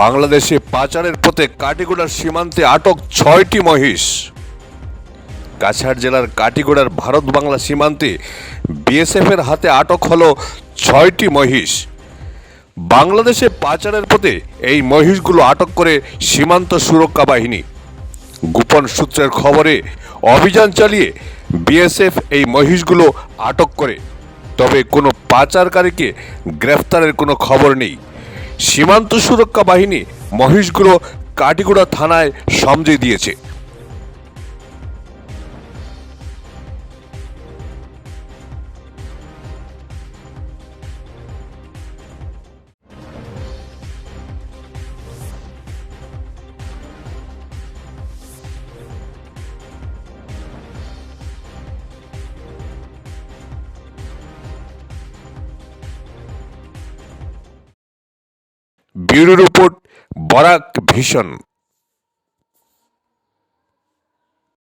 বাংলাদেশে পাচারের পথে কাটিগোড়ার সীমান্তে আটক ছয়টি মহিষ। কাছাড় জেলার কাটিগোড়ার ভারত বাংলা সীমান্তে বিএসএফের হাতে আটক হলো ছয়টি মহিষ। বাংলাদেশে পাচারের পথে এই মহিষগুলো আটক করে সীমান্ত সুরক্ষা বাহিনী। গোপন সূত্রের খবরে অভিযান চালিয়ে বিএসএফ এই মহিষগুলো আটক করে। তবে কোনো পাচারকারীকে গ্রেফতারের কোনো খবর নেই। সীমান্ত সুরক্ষা বাহিনী মহিষগুলো কাটিগুড়া থানায় সমঝে দিয়েছে। ব্যুরো রিপোর্ট বরাক ভীষণ